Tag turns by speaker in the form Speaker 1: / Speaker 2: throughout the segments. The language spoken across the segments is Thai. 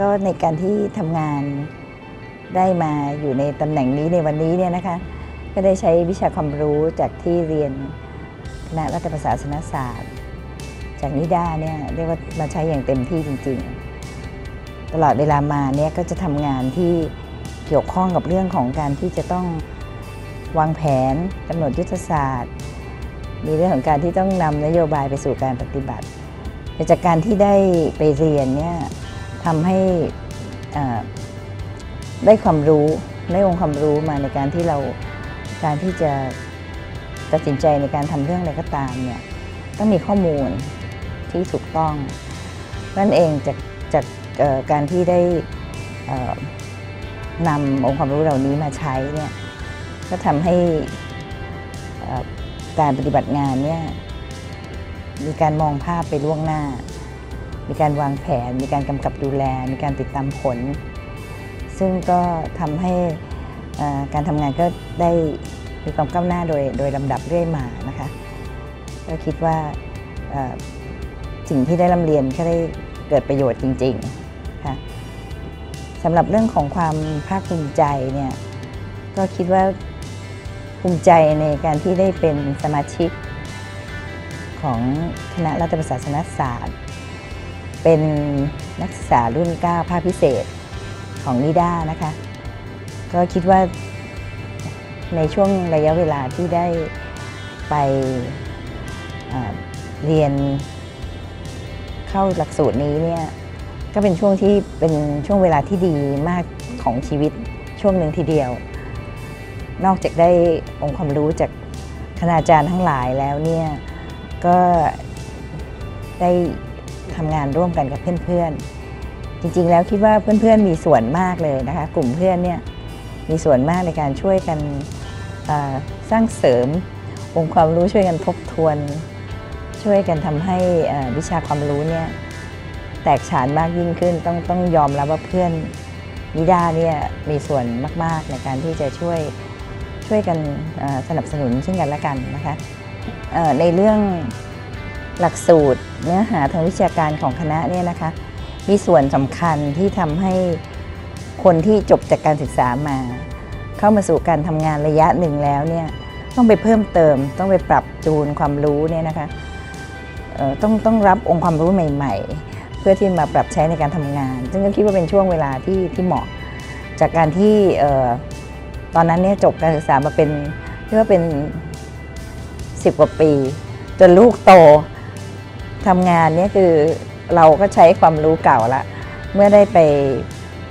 Speaker 1: ก็ในการที่ทำงานได้มาอยู่ในตำแหน่งนี้ในวันนี้เนี่ยนะคะ ก็ได้ใช้วิชาความรู้จากที่เรียนคณะรัฐประศาสนศาสตร์ จากนิด้าเนี่ยเรียกว่ามาใช้อย่างเต็มที่จริง ๆ ตลอดเวลามาเนี่ยก็จะทำงานที่เกี่ยวข้องกับเรื่องของการที่จะต้องวางแผนกำหนดยุทธศาสตร์ มีเรื่องของการที่ต้องนำนโยบายไปสู่การปฏิบัติแต่จากการที่ได้ไปเรียนเนี่ย ทำให้ได้ความรู้ได้องค์ความรู้มาในการที่เราการที่จะตัดสินใจในการทำเรื่องอะไรก็ตามเนี่ยต้องมีข้อมูลที่ถูกต้องนั่นเองจากจากการที่ได้เอ่อนำองค์ความรู้เหล่านี้มาใช้เนี่ยก็ทำให้การปฏิบัติงานเนี่ยมีการมองภาพไปล่วงหน้า มีการวางแผน มีการกำกับดูแล มีการติดตามผล ซึ่งก็ทำให้การทำงานก็ได้มีความก้าวหน้าโดยโดยลำดับเรื่อยมานะคะก็คิดว่าสิ่งที่ได้ร่ำเรียนก็ได้เกิดประโยชน์จริงๆค่ะสำหรับเรื่องของความภาคภูมิใจเนี่ยก็คิดว่าภูมิใจในการที่ได้เป็นสมาชิกของคณะรัฐประศาสนศาสตร์ เป็นนักศึกษารุ่น 9 ภาคพิเศษของนิด้านะคะ ก็คิดว่าในช่วงระยะเวลาที่ได้ไปเอ่อเรียนเข้าหลักสูตรนี้เนี่ยก็เป็นช่วงที่เป็นช่วงเวลาที่ดีมากของชีวิตช่วงหนึ่งทีเดียว นอกจากได้องค์ความรู้จากคณาจารย์ทั้งหลายแล้วเนี่ยก็ได้ ทำงานร่วมกันกับเพื่อนๆ จริงๆ แล้วคิดว่าเพื่อนๆมีส่วนมากเลยนะคะ กลุ่มเพื่อนเนี่ยมีส่วนมากในการช่วยกันสร้างเสริมองค์ความรู้ช่วยกันทบทวน ช่วยกันทำให้วิชาความรู้เนี่ยแตกฉานมากยิ่งขึ้นต้องต้องยอมรับว่าเพื่อนนิดาเนี่ยมีส่วนมาก ๆ ในการที่จะช่วยช่วยกันสนับสนุนซึ่งกันและกันนะคะในเรื่อง หลักสูตรเนื้อหาทางวิชาการของคณะเนี่ยนะคะ มีส่วนสำคัญที่ทำให้คนที่จบจากการศึกษามา เข้ามาสู่การทำงานระยะหนึ่งแล้วเนี่ยต้องไปเพิ่มเติม ต้องไปปรับจูนความรู้เนี่ยนะคะต้องต้องรับองค์ความรู้ใหม่ ๆ เพื่อที่มาปรับใช้ในการทำงาน ซึ่งก็คิดว่าเป็นช่วงเวลาที่ที่เหมาะจากการที่ตอนนั้นเนี่ยจบการศึกษามาเป็นเรียกว่าเป็นสิบกว่าปี จนลูกโต ทำงานเนี่ยคือเราก็ใช้ความรู้เก่าละเมื่อได้ไป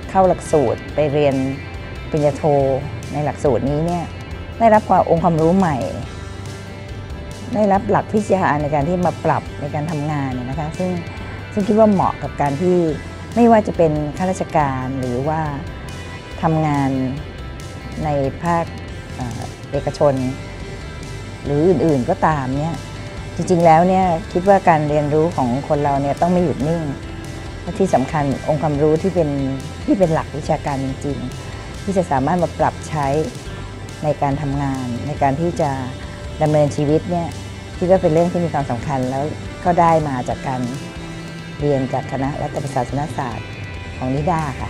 Speaker 1: เข้าหลักสูตรไปเรียนปริญญาโทในหลักสูตรนี้เนี่ยได้รับความองค์ความรู้ใหม่ ได้รับหลักวิชาในการที่มาปรับในการทำงานเนี่ยนะคะซึ่งซึ่งคิดว่าเหมาะกับการที่ไม่ว่าจะเป็นข้าราชการหรือว่าทำงานในภาคเอกชน หรืออื่นๆก็ตามเนี่ย จริงๆแล้วเนี่ยคิดว่าการเรียนรู้ของคนเราเนี่ยต้องไม่หยุดนิ่งและที่สำคัญองค์ความรู้ที่เป็นที่เป็นหลักวิชาการจริง ๆ ที่จะสามารถมาปรับใช้ในการทำงาน ในการที่จะดำเนินชีวิตเนี่ยคิดว่าเป็นเรื่องที่มีความสำคัญแล้วก็ได้มาจากการเรียนจากคณะรัฐประศาสนศาสตร์ของนิด้าค่ะ